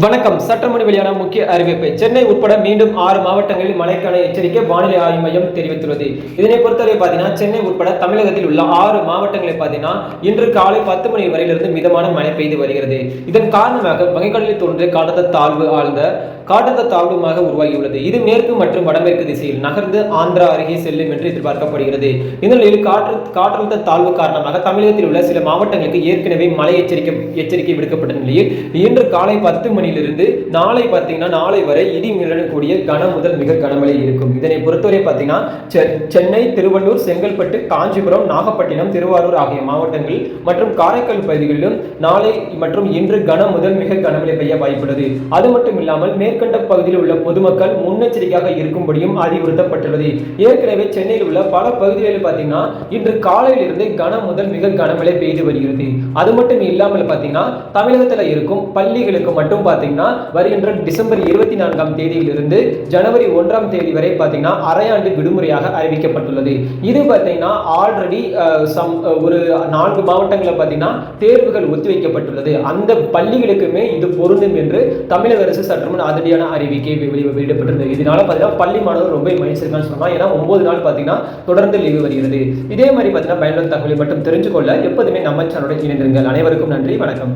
வணக்கம். சட்டமணி வெளியான முக்கிய அறிவிப்பு. சென்னை உட்பட மீண்டும் ஆறு மாவட்டங்களில் மழைக்கான எச்சரிக்கை வானிலை ஆய்வு மையம் தெரிவித்துள்ளது. இதனை பொறுத்தவரை பார்த்தீங்கன்னா சென்னை உட்பட தமிழகத்தில் உள்ள ஆறு மாவட்டங்களை பார்த்தீங்கன்னா இன்று காலை பத்து மணி வரையிலிருந்து மிதமான மழை பெய்து வருகிறது. இதன் காரணமாக வங்கக்கடலில் தோன்றிய காற்றழுத்த தாழ்வு ஆழ்ந்த காற்றழுத்த தாழ்வுமாக உருவாகியுள்ளது. இது மேற்கு மற்றும் வடமேற்கு திசையில் நகர்ந்து ஆந்திரா அருகே செல்லும் என்று எதிர்பார்க்கப்படுகிறது. இந்த நிலையில் காற்று காற்றழுத்த தாழ்வு காரணமாக தமிழகத்தில் உள்ள சில மாவட்டங்களுக்கு ஏற்கனவே மழை எச்சரிக்கை எச்சரிக்கை விடுக்கப்பட்ட நிலையில் இன்று காலை பத்து மணி மணியிலிருந்து நாளை பார்த்தீங்கன்னா நாளை வரை இடி மின்னலுடன் கன முதல் மிக கனமழை இருக்கும். இதனை பொறுத்தவரை பார்த்தீங்கன்னா சென்னை திருவள்ளூர் செங்கல்பட்டு காஞ்சிபுரம் நாகப்பட்டினம் திருவாரூர் ஆகிய மாவட்டங்கள் மற்றும் காரைக்கால் பகுதிகளிலும் நாளை மற்றும் இன்று கன முதல் மிக கனமழை பெய்ய வாய்ப்புள்ளது. அது மட்டும் இல்லாமல் மேற்கண்ட பகுதியில் உள்ள பொதுமக்கள் முன்னெச்சரிக்கையாக இருக்கும்படியும் அறிவுறுத்தப்பட்டுள்ளது. ஏற்கனவே சென்னையில் உள்ள பல பகுதிகளில் பார்த்தீங்கன்னா இன்று காலையிலிருந்து கன முதல் மிக கனமழை பெய்து வருகிறது. அது மட்டும் இல்லாமல் பார்த்தீங்கன்னா தமிழகத்தில் இருக்கும் பள்ளிகளுக்கு மட்டும் பார்த்தீங்கன்னா வருகின்ற டிசம்பர் இருபத்தி நான்காம் தேதியிலிருந்து ஜனவரி ஒன்றாம் தேதி வரை பார்த்தீங்கன்னா அரையாண்டு விடுமுறையாக அறிவிக்கப்பட்டுள்ளது. இது பார்த்தீங்கன்னா ஆல்ரெடி சம் ஒரு நான்கு மாவட்டங்களில் பார்த்தீங்கன்னா தேர்வுகள் ஒத்திவைக்கப்பட்டுள்ளது. அந்த பள்ளிகளுக்குமே இது பொருந்தும் என்று தமிழக அரசு சற்றுமுன் அதிரடியான அறிவிக்கை வெளியிடப்பட்டிருந்தது இதனால பார்த்தீங்கன்னா பள்ளி மாணவர் ரொம்ப மகிழ்ச்சிருக்கான்னு சொன்னால் ஏன்னா ஒன்பது நாள் பார்த்தீங்கன்னா தொடர்ந்து லீவு வருகிறது. இதே மாதிரி பார்த்தீங்கன்னா பயனுள்ள தகவலை மட்டும் தெரிஞ்சுக்கொள்ள எப்போதுமே நம்ம சேனலுடன் இணைந்திருங்கள். அனைவருக்கும் நன்றி. வணக்கம்.